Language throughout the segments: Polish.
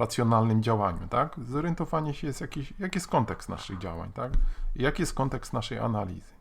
racjonalnym działaniu, tak? Zorientowanie się jest jakiś, jaki jest kontekst naszych działań, tak? Jaki jest kontekst naszej analizy.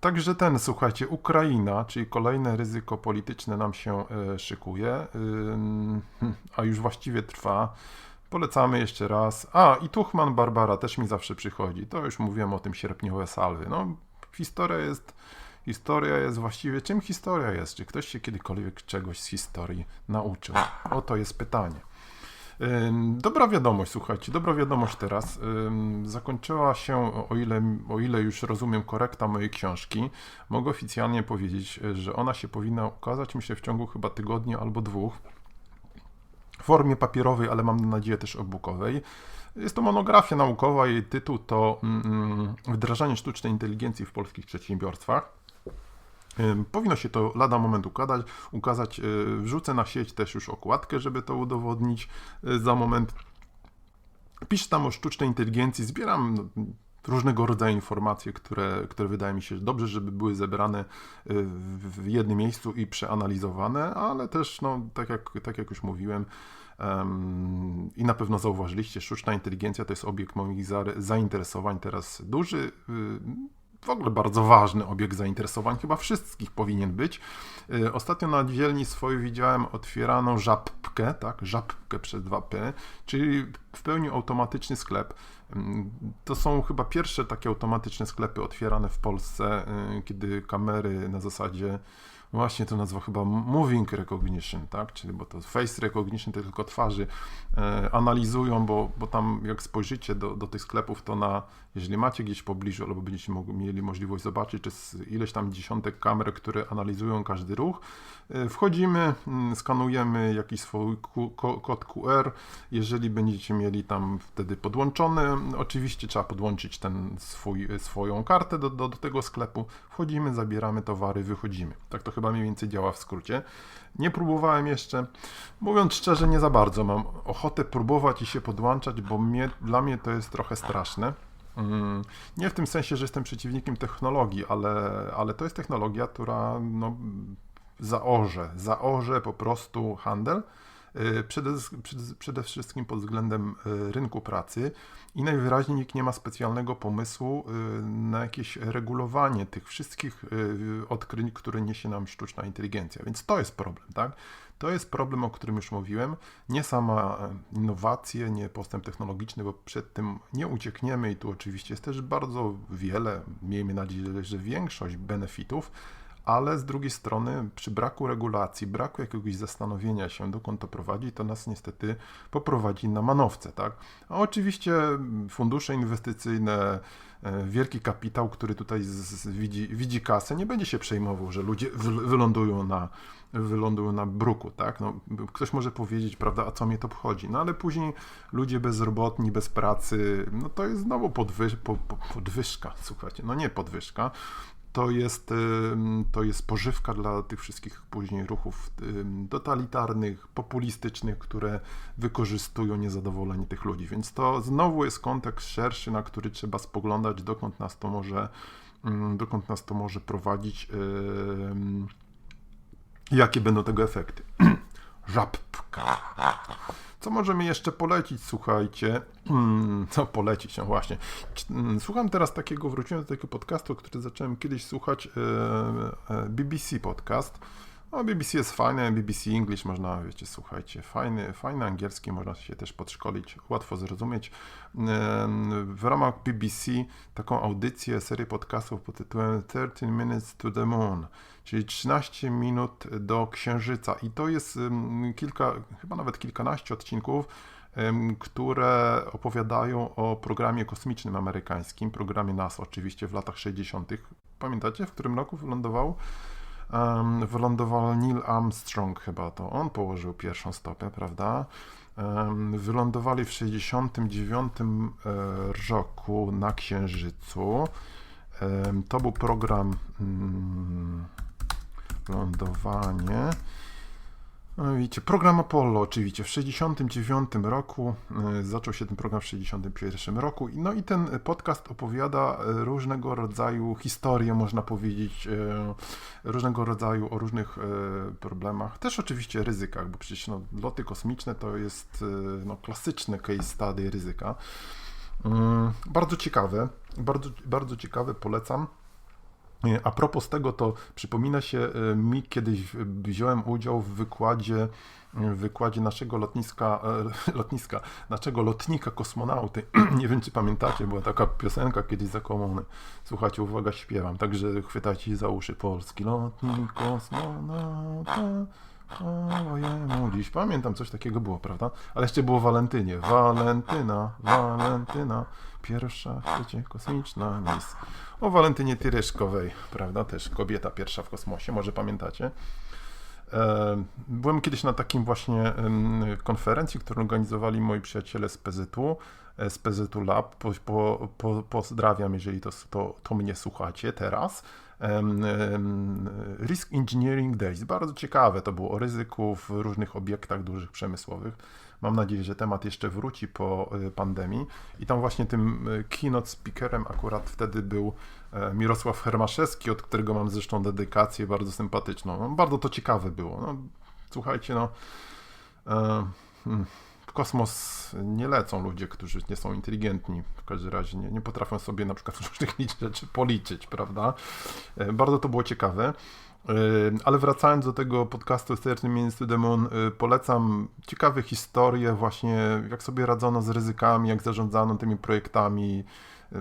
Także ten, słuchajcie, Ukraina, czyli kolejne ryzyko polityczne nam się e, szykuje, a już właściwie trwa. Polecamy jeszcze raz. A, i Tuchman Barbara też mi zawsze przychodzi. To już mówiłem o tym sierpniowe salwy. No, historia jest, historia jest właściwie, czym historia jest? Czy ktoś się kiedykolwiek czegoś z historii nauczył? Oto jest pytanie. Dobra wiadomość, słuchajcie, dobra wiadomość teraz. Zakończyła się, o ile, o ile już rozumiem, korekta mojej książki. Mogę oficjalnie powiedzieć, że ona się powinna ukazać, myślę, w ciągu chyba tygodnia albo dwóch. W formie papierowej, ale mam nadzieję też e-bookowej. Jest to monografia naukowa, jej tytuł to mm, Wdrażanie sztucznej inteligencji w polskich przedsiębiorstwach. Powinno się to lada moment ukazać. ukazać. Yy, Wrzucę na sieć też już okładkę, żeby to udowodnić yy, za moment. Piszę tam o sztucznej inteligencji, zbieram no, różnego rodzaju informacje, które, które wydaje mi się że dobrze, żeby były zebrane yy, w jednym miejscu i przeanalizowane, ale też, no, tak, jak, tak jak już mówiłem, em, i na pewno zauważyliście, sztuczna inteligencja to jest obiekt moich zainteresowań teraz duży, yy, w ogóle bardzo ważny obiekt zainteresowań, chyba wszystkich powinien być. Y, Ostatnio na dzielni swojej widziałem otwieraną żabkę, tak, żabkę przez 2P, czyli w pełni automatyczny sklep. Ym, To są chyba pierwsze takie automatyczne sklepy otwierane w Polsce, y, kiedy kamery na zasadzie Właśnie to nazwa chyba moving recognition, tak? Czyli bo to face recognition to tylko twarzy e, analizują, bo, bo tam jak spojrzycie do, do tych sklepów, to na, jeżeli macie gdzieś w pobliżu, albo będziecie mogli, mieli możliwość zobaczyć, czy ileś tam dziesiątek kamer, które analizują każdy ruch, e, wchodzimy, mm, skanujemy jakiś swój ku, ko, kod QR, jeżeli będziecie mieli tam wtedy podłączony, oczywiście trzeba podłączyć ten swój, swoją kartę do, do, do tego sklepu, wchodzimy, zabieramy towary, wychodzimy. Tak to chyba mniej więcej działa w skrócie. Nie próbowałem jeszcze. Mówiąc szczerze, nie za bardzo mam ochotę próbować i się podłączać, bo mnie, dla mnie to jest trochę straszne. Mm, Nie w tym sensie, że jestem przeciwnikiem technologii, ale, ale to jest technologia, która no, zaorze, zaorze po prostu handel. Y, Przede, przede, wszystkim pod względem y, rynku pracy i najwyraźniej nikt nie ma specjalnego pomysłu y, na jakieś regulowanie tych wszystkich odkryć, które niesie nam sztuczna inteligencja. Więc to jest problem, tak? To jest problem, o którym już mówiłem. Nie sama e, innowacje, nie postęp technologiczny, bo przed tym nie uciekniemy i tu oczywiście jest też bardzo wiele, miejmy nadzieję, że większość benefitów, ale z drugiej strony przy braku regulacji, braku jakiegoś zastanowienia się, dokąd to prowadzi, to nas niestety poprowadzi na manowce, tak? A oczywiście fundusze inwestycyjne, e, wielki kapitał, który tutaj z, z, widzi, widzi kasę, nie będzie się przejmował, że ludzie wy, wylądują na wylądują na bruku, tak? No, ktoś może powiedzieć, prawda, a co mnie to obchodzi? No ale później ludzie bezrobotni, bez pracy, no to jest znowu podwyż, po, po, podwyżka, słuchajcie, no nie podwyżka, to jest, to jest pożywka dla tych wszystkich później ruchów totalitarnych, populistycznych, które wykorzystują niezadowolenie tych ludzi. Więc to znowu jest kontekst szerszy, na który trzeba spoglądać, dokąd nas to może, ym, dokąd nas to może prowadzić, jakie będą tego efekty. Żabka. Co możemy jeszcze polecić, słuchajcie? Hmm, Co polecić, no właśnie. Czy- mm, Słucham teraz takiego, wróciłem do takiego podcastu, który zacząłem kiedyś słuchać, e, e, BBC podcast. No, BBC jest fajne, BBC English można, wiecie, słuchajcie, fajny, fajny angielski, można się też podszkolić, łatwo zrozumieć. W ramach BBC taką audycję, serię podcastów pod tytułem 13 Minutes to the Moon, czyli 13 minut do Księżyca. I to jest kilka, chyba nawet kilkanaście odcinków, które opowiadają o programie kosmicznym amerykańskim, programie NASA oczywiście w latach 60. Pamiętacie, w którym roku wylądował? Em, wylądował Neil Armstrong chyba to on położył pierwszą stopę, prawda? Em, Wylądowali w 69 e, roku na Księżycu. Em, To był program mm, lądowanie. No widzicie, program Apollo oczywiście w 69 roku, y, zaczął się ten program w 61 roku, no i ten podcast opowiada y, różnego rodzaju historie, można powiedzieć, y, różnego rodzaju o różnych problemach, też oczywiście ryzykach, bo przecież no, loty kosmiczne to jest no, klasyczne case study ryzyka. Bardzo ciekawe, bardzo, bardzo ciekawe, polecam. A propos tego, to przypomina się e, mi, kiedyś wziąłem udział w wykładzie, w wykładzie naszego lotniska, e, lotniska, naszego lotnika kosmonauty. Nie wiem, czy pamiętacie, była taka piosenka kiedyś za komuny. Słuchajcie, uwaga, śpiewam, także chwytajcie za uszy polski lotnik kosmonauta. O jemu dziś. Pamiętam, coś takiego było, prawda? Ale jeszcze było Walentynie. Walentyna, Walentyna, pierwsza w świecie kosmiczna mis o Walentynie Tyryszkowej, prawda, też kobieta pierwsza w kosmosie, może pamiętacie. E, byłem kiedyś na takim właśnie konferencji, którą organizowali moi przyjaciele z PZU, e, z PZU Lab. Po, po, po, pozdrawiam, jeżeli to, to, to mnie słuchacie teraz. Risk Engineering Days. Bardzo ciekawe to było o ryzyku w różnych obiektach dużych przemysłowych. Mam nadzieję, że temat jeszcze wróci po y, pandemii. I tam właśnie tym y, keynote speakerem akurat wtedy był e, Mirosław Hermaszewski, od którego mam zresztą dedykację bardzo sympatyczną. No, bardzo to ciekawe było. No, słuchajcie, no. E, hmm, w kosmos nie lecą ludzie, którzy nie są inteligentni, w każdym razie nie, nie potrafią sobie na przykład różnych rzeczy policzyć, prawda? E, bardzo to było ciekawe. Ale wracając do tego podcastu Means to the Moon, polecam ciekawe historie właśnie, jak sobie radzono z ryzykami, jak zarządzano tymi projektami.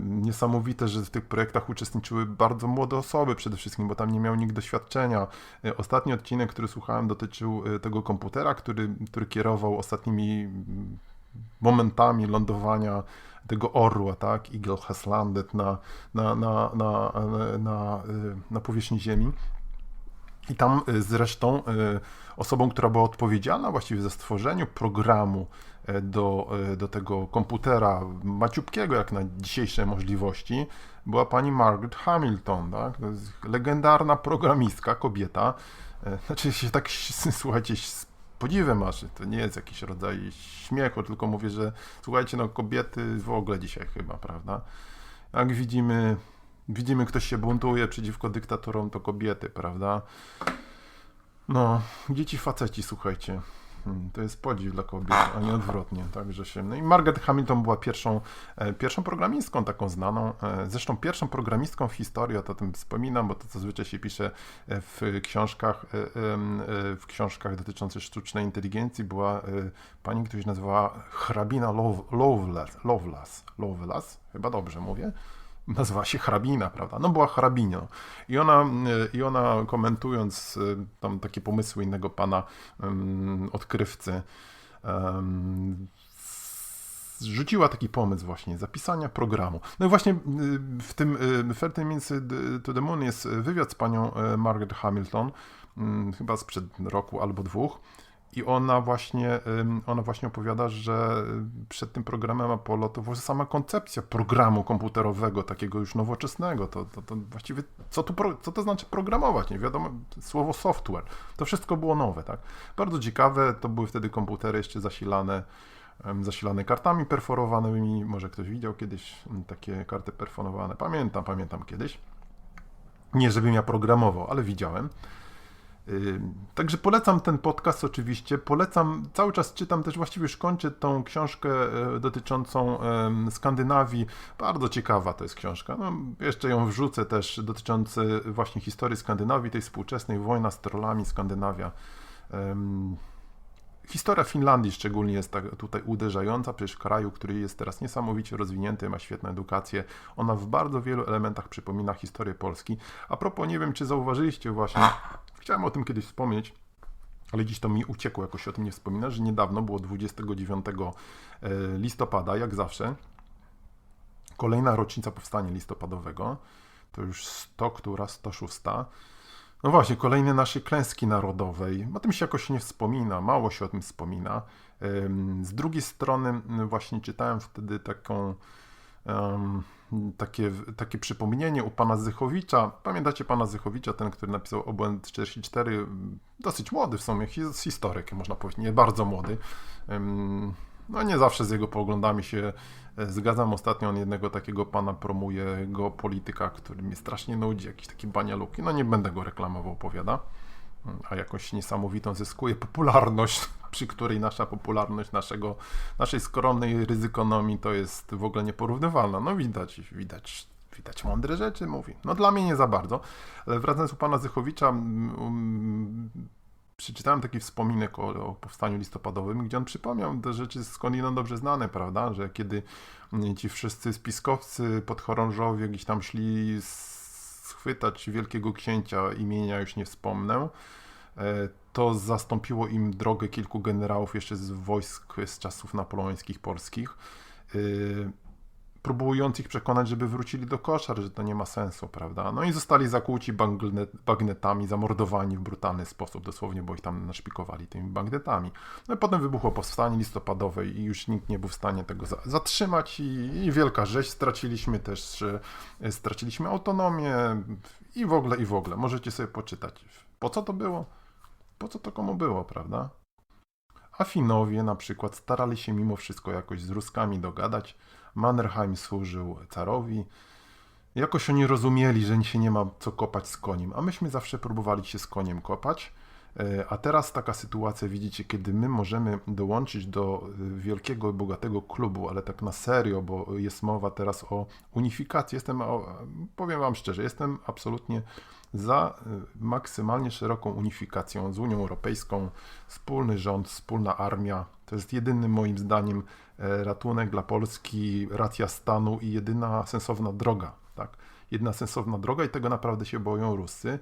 Niesamowite, że w tych projektach uczestniczyły bardzo młode osoby przede wszystkim, bo tam nie miał nikt doświadczenia. Y, ostatni odcinek, który słuchałem, dotyczył y, tego komputera, który, który kierował ostatnimi mm, momentami lądowania tego orła, tak? Eagle has landed na, na, na, na, na, na powierzchni Ziemi. I tam zresztą osobą, która była odpowiedzialna właściwie za stworzeniu programu do, do tego komputera maciupkiego, jak na dzisiejsze możliwości, była pani Margaret Hamilton, tak? legendarna programistka, kobieta. Znaczy się tak, słuchajcie, z podziwem aż, to nie jest jakiś rodzaj śmiechu, tylko mówię, że słuchajcie, no kobiety w ogóle dzisiaj chyba, prawda? Jak widzimy, Widzimy, ktoś się buntuje przeciwko dyktatorom, to kobiety, prawda? No, dzieci faceci, słuchajcie. Hmm, to jest podziw dla kobiet, a nie odwrotnie. Także się. No i Margaret Hamilton była pierwszą, e, pierwszą programistką taką znaną. E, zresztą pierwszą programistką w historii, o tym wspominam, bo to zazwyczaj się pisze e, w książkach, w książkach dotyczących sztucznej inteligencji, była pani, która się nazywała hrabina Lovelace. Lovelace, Lovelace, chyba dobrze mówię nazywała się hrabina, prawda? No była hrabinią. I ona, y, i ona komentując y, tam takie pomysły innego pana um, odkrywcy, rzuciła taki pomysł właśnie zapisania programu. No i właśnie y, w tym Ferty Means to the Moon jest wywiad z panią Margaret Hamilton, mm, chyba sprzed roku albo dwóch, i ona właśnie, ona właśnie opowiada, że przed tym programem Apollo to właśnie sama koncepcja programu komputerowego, takiego już nowoczesnego, to, to, to właściwie co, tu, co to znaczy programować, nie wiadomo, słowo software, to wszystko było nowe, tak. Bardzo ciekawe, to były wtedy komputery jeszcze zasilane, zasilane kartami perforowanymi, może ktoś widział kiedyś takie karty perforowane, pamiętam, pamiętam kiedyś. Nie, żebym ja programował, ale widziałem. Także polecam ten podcast oczywiście. Polecam, cały czas czytam też, właściwie już kończę tą książkę e, dotyczącą Skandynawii. Bardzo ciekawa to jest książka. No, jeszcze ją wrzucę też dotyczący właśnie historii Skandynawii, tej współczesnej wojna z trollami Skandynawia. Historia Finlandii szczególnie jest tak tutaj uderzająca, przecież kraju, który jest teraz niesamowicie rozwinięty, ma świetną edukację. Ona w bardzo wielu elementach przypomina historię Polski. A propos, nie wiem, czy zauważyliście właśnie, Chciałem o tym kiedyś wspomnieć, ale dziś to mi uciekło, jakoś o tym nie wspomina, że niedawno było 29 e, listopada, jak zawsze, kolejna rocznica powstania listopadowego, to już 100, która 106. No właśnie, kolejne naszej klęski narodowej. O tym się jakoś nie wspomina, mało się o tym wspomina. Z drugiej strony, właśnie czytałem wtedy taką em, takie, takie przypomnienie u pana Zychowicza. Pamiętacie pana Zychowicza, ten, który napisał Obłęd 44? Dosyć młody w sumie, his- historyk, można powiedzieć, nie bardzo młody. Em, No nie zawsze z jego poglądami się e, zgadzam. Ostatnio on jednego takiego pana promuje, jego polityka, który mnie strasznie nudzi, jakiś taki banialuki. No nie będę go reklamował, powiada. A jakąś niesamowitą zyskuje popularność, przy której nasza popularność naszego, naszej skromnej ryzykonomii to jest w ogóle nieporównywalna. No widać, widać, widać mądre rzeczy mówi. No dla mnie nie za bardzo. Ale wracając u pana Zychowicza, um, przeczytałem taki wspominek o, o powstaniu listopadowym, gdzie on przypomniał te rzeczy skądinąd dobrze znane, prawda, że kiedy ci wszyscy spiskowcy podchorążowie gdzieś tam szli schwytać wielkiego księcia, imienia już nie wspomnę, to zastąpiło im drogę kilku generałów jeszcze z wojsk z czasów napoleońskich polskich, e, próbując ich przekonać, żeby wrócili do koszar, że to nie ma sensu, prawda? No i zostali bagnet, bagnetami, zamordowani w brutalny sposób, dosłownie, bo ich tam naszpikowali tymi bagnetami. No i potem wybuchło powstanie listopadowe i już nikt nie był w stanie tego za zatrzymać i, i wielka rzeź. Straciliśmy też, e, straciliśmy autonomię i w ogóle, i w ogóle. Możecie sobie poczytać. Po co to było? Po co to komu było, prawda? A Finowie na przykład starali się mimo wszystko jakoś z Ruskami dogadać. Mannerheim służył carowi. Jakoś oni rozumieli, że się nie ma co kopać z koniem, a myśmy zawsze próbowali się z koniem kopać. E, A teraz taka sytuacja, widzicie, kiedy my możemy dołączyć do e, wielkiego, bogatego klubu, ale tak na serio, bo jest mowa teraz o unifikacji. Jestem, powiem Wam szczerze, jestem absolutnie za e, maksymalnie szeroką unifikacją z Unią Europejską, wspólny rząd, wspólna armia. To jest jedyny moim zdaniem e, ratunek dla Polski, racja stanu i jedyna sensowna droga. Tak? Jedna sensowna droga i tego naprawdę się boją Rusy.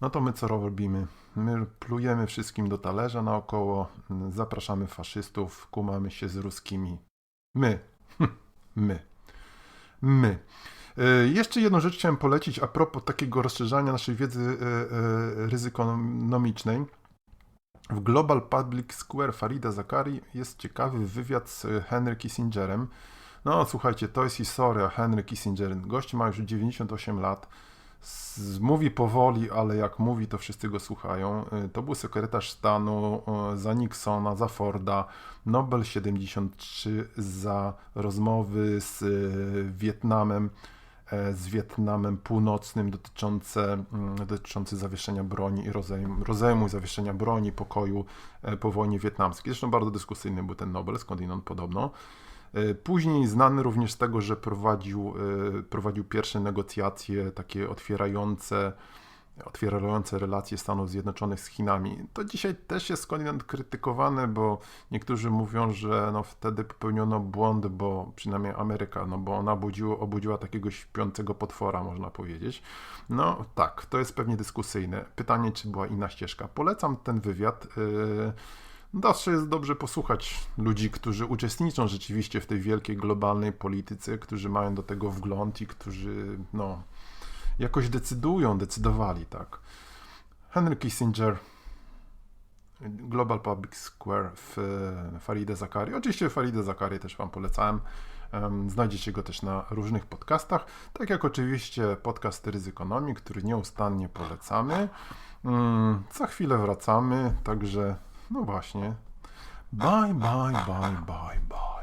No to my co robimy? My plujemy wszystkim do talerza naokoło, m, zapraszamy faszystów, kumamy się z ruskimi. My. My. My. E, Jeszcze jedną rzecz chciałem polecić a propos takiego rozszerzania naszej wiedzy e, e, ryzykonomicznej. W Global Public Square Farida Zakari jest ciekawy wywiad z Henry Kissingerem. No słuchajcie, to jest historia Henry Kissinger. Gość ma już 98 lat. Mówi powoli, ale jak mówi, to wszyscy go słuchają. To był sekretarz stanu za Nixona, za Forda, Nobel 73 za rozmowy z Wietnamem, z Wietnamem Północnym dotyczące, mm, dotyczące zawieszenia broni i rozejmu, rozejmu i zawieszenia broni, pokoju e, po wojnie wietnamskiej. Zresztą bardzo dyskusyjny był ten Nobel, skądinąd podobno. E, Później znany również z tego, że prowadził, e, prowadził pierwsze negocjacje takie otwierające, otwierające relacje Stanów Zjednoczonych z Chinami. To dzisiaj też jest skądinąd krytykowane, bo niektórzy mówią, że no wtedy popełniono błąd, bo przynajmniej Ameryka, no bo ona obudziło, obudziła takiego śpiącego potwora, można powiedzieć. No tak, to jest pewnie dyskusyjne. Pytanie, czy była inna ścieżka. Polecam ten wywiad. Yy, Zawsze jest dobrze posłuchać ludzi, którzy uczestniczą rzeczywiście w tej wielkiej globalnej polityce, którzy mają do tego wgląd i którzy no, jakoś decydują, decydowali, tak. Henry Kissinger, Global Public Square w e, Faride Zakari. Oczywiście Faride Zakari też Wam polecałem. Em, Znajdziecie go też na różnych podcastach, tak jak oczywiście podcast Ryzykonomii, który nieustannie polecamy. Mm, Za chwilę wracamy, także no właśnie. Bye, bye, bye, bye, bye.